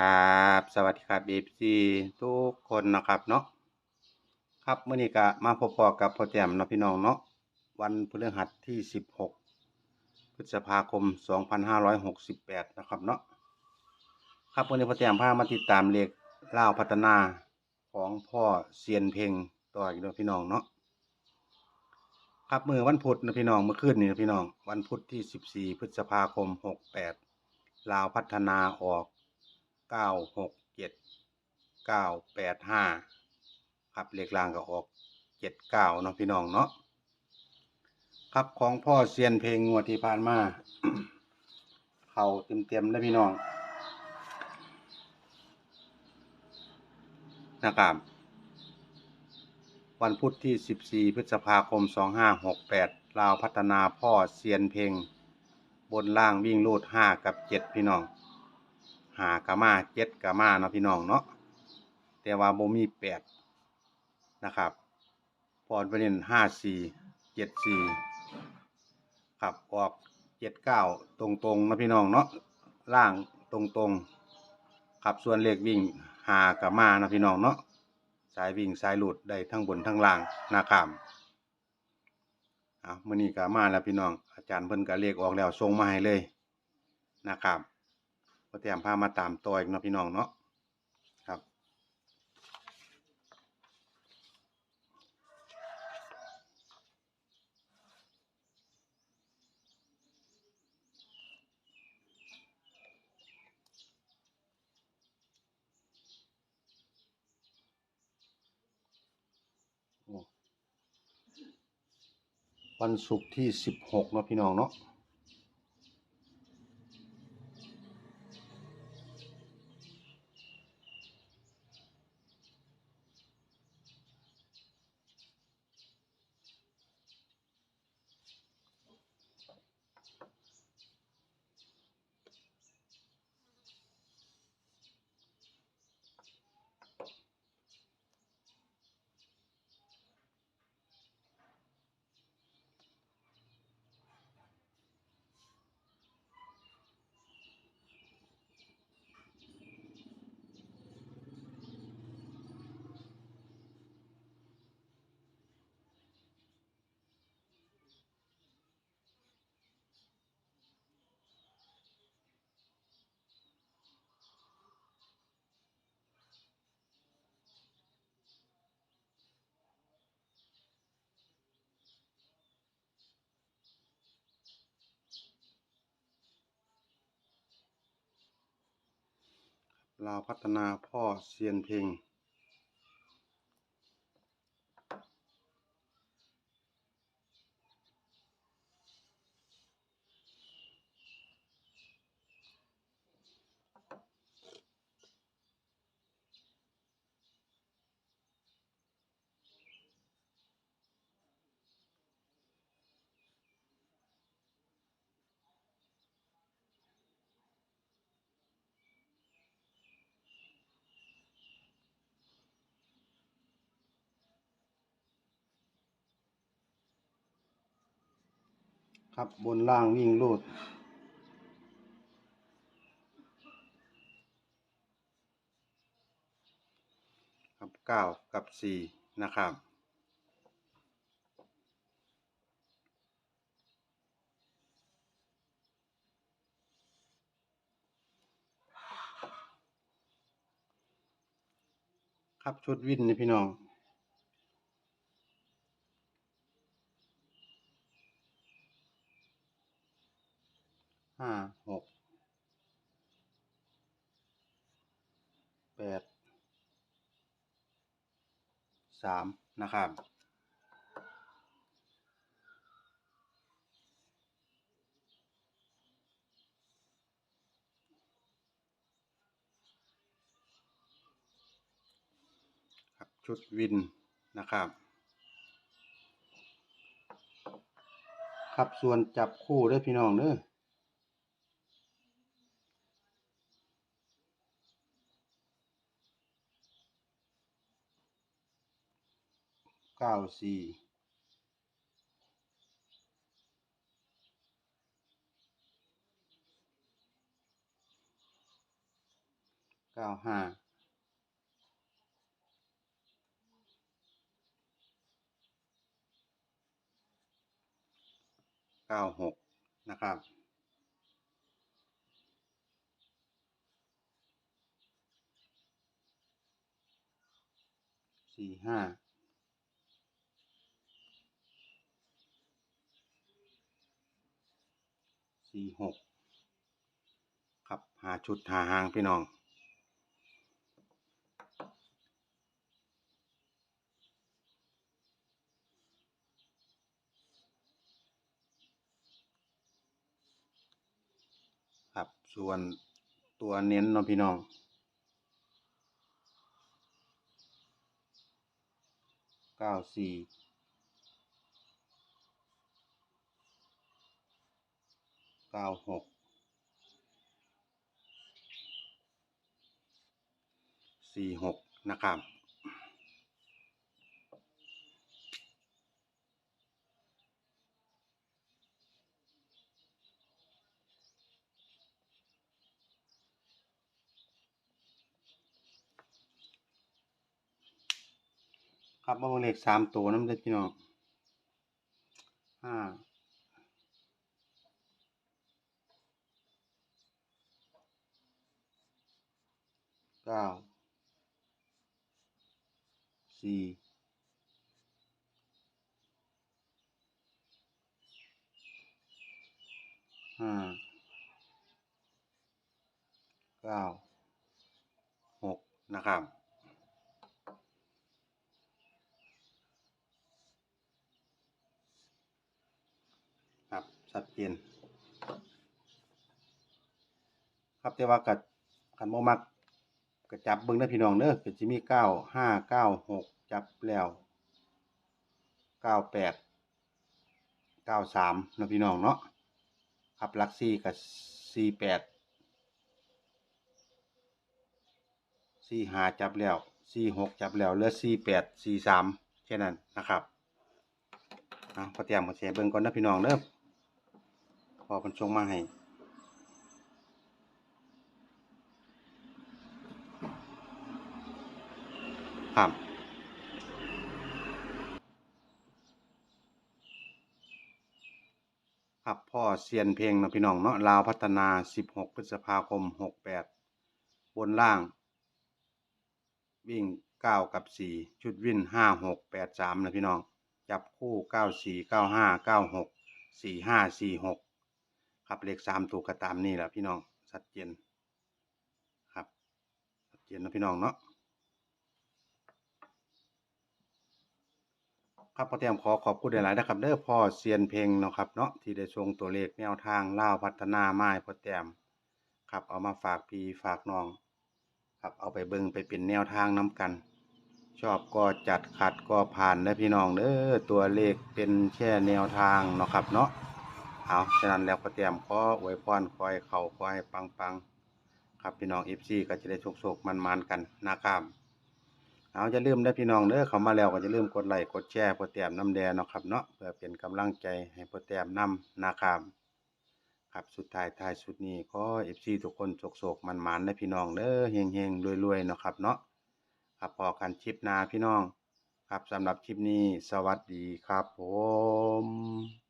ครับสวัสดีครับ FC ทุกคนนะครับเนาะครับเมื้อนี้ก็มาพบปอกับพ่อแต้มเนาะพี่น้องเนาะวันพฤหัสที่ 16 พฤษภาคม 2568 นะครับเนาะครับวันนี้พ่อแต้มพามาติดตามเลขล่าวพัฒนาของพ่อเซียนเพลงต่ออีกเนาะพี่น้องเนาะครับมือวันพุธนะพี่น้องเมื่อคืนนี้นะพี่น้อง วันพุธที่ 14 พฤษภาคม 68ลาวพัฒนาออก เก้าหกเจ็ดเก้าแปดห้าครับเลขล่างก็ออกเจ็ดเก้าเนาะพี่น้องเนาะครับของพ่อเซียนเพลงงวดที่ผ่านมาเข่าเต็มเต็มๆเลยพี่น้องนะครับวันพุธที่สิบสี่พฤษภาคมสองห้าหกแปดลาวพัฒนาพ่อเซียนเพลง บนล่างวิ่งรูดห้ากับเจ็ดพี่น้อง หากามาเจ็ดกามาเนาะพี่น้องเนาะแต่ว่าบ่มีแปดนะครับ พอประเด็นห้าสี่เจ็ดสี่ครับออกเจ็ดเก้าตรงตรงนะพี่น้องเนาะล่างตรงตรงๆครับส่วนเลขวิ่งหากามานะพี่น้องเนาะสายวิ่งสายหลุดได้ทั้งบนทั้งล่างนะครับอะมื้อนี้กามาแล้วพี่น้องอาจารย์เพิ่นก็เลขออกแล้วส่งมาให้เลยนะครับ ก็เตรียมพามาตามตัวอีกเนาะพี่น้องเนาะครับ วันศุกร์ที่สิบหกเนาะพี่น้องเนาะ ลาวพัฒนาพ่อเซียนเพลง ครับบนล่างวิ่งรูดครับเก้ากับสี่นะครับครับชุดวินนี่พี่น้อง ห้าหกแปดสามนะครับขับชุดวินนะครับ ครับส่วนจับคู่ด้อพี่น้องเด้อ เก้าสี่เก้าห้าเก้าหกนะครับสี่ห้า สี่หกครับหาชุดหาหางพี่น้องครับส่วนตัวเน้นเนาะพี่น้องเก้าสี่ เก้าหกสี่หกนะครับครับมาเบิ่งเลขสามตัวน้ำเด้อพี่น้องห้า เก้าสี่ห้าเก้าหกนะครับครับชัดเจนครับแต่ว่ากัดขันโมมัก ก็จับเบิ่งได้อพี่น้องเด้อก็จะมีเก้าห้าเก้าหกจับแล้วเก้าแปดเก้าสามนะพี่น้องเนาะครับลักสี่กับสี่แปดสี่หาจับแล้วสี่หกจับแล้วเหลือสี่แปดสี่สามแค่นั้นนะครับอะพอเตรียมมาเสียเบิ่งก่อนนะพี่น้องเด้อพอมันส่งมาให้ ครับครับพ่อเซียนเพลงนะพี่น้องเนาะลาวพัฒนา 16 พฤษภาคม 68 บนล่าง วิ่ง 9 กับ 4 ชุดวิ่น 5 6 8 3 นะพี่น้อง จับคู่ 94 95 96 45 46 ครับเลข 3 ตัวก็ตามนี่แหละพี่น้องชัดเจนครับชัดเจนนะพี่น้องเนาะ ครับพ่อเตรียมขอขอบคุณหลายๆนะครับเด้อพ่อเซียนเพลงเนาะครับเนาะที่ได้ส่งตัวเลขแนวทางล่าวพัฒนาไม้พ่อเตรียมครับเอามาฝากพี่ฝากน้อง ครับเอาไปเบิ่งไปเป็นแนวทางน้กัน ชอบก็จัดขัดก็ผ่านนะพี่น้องเด้อตัวเลขเป็นแค่แนวทางเนาะครับเนาะเอาฉะนั้นแล้วพ่อเตรียมขออวยพรคอยเข่าคอยปังๆครับพี่น้อง FC ก็จะได้โชคๆมันๆกันนะครับ เอาจะลืมได้พี่น้องเด้อเขามาแล้วก็จะลืมกดไลค์กดแชร์โปรแตมน้ำแดงเนาะครับเนาะเพื่อเป็นกำลังใจให้โปรแตมนำนะครับครับสุดท้ายท้ายสุดนี้ขอเอฟซีทุกคนโศกๆมันๆได้พี่น้องเด้อเฮงๆรวยๆเนาะครับเนาะครับพอกันคลิปนาพี่น้อง ครับสำหรับคลิปนี้สวัสดีครับผม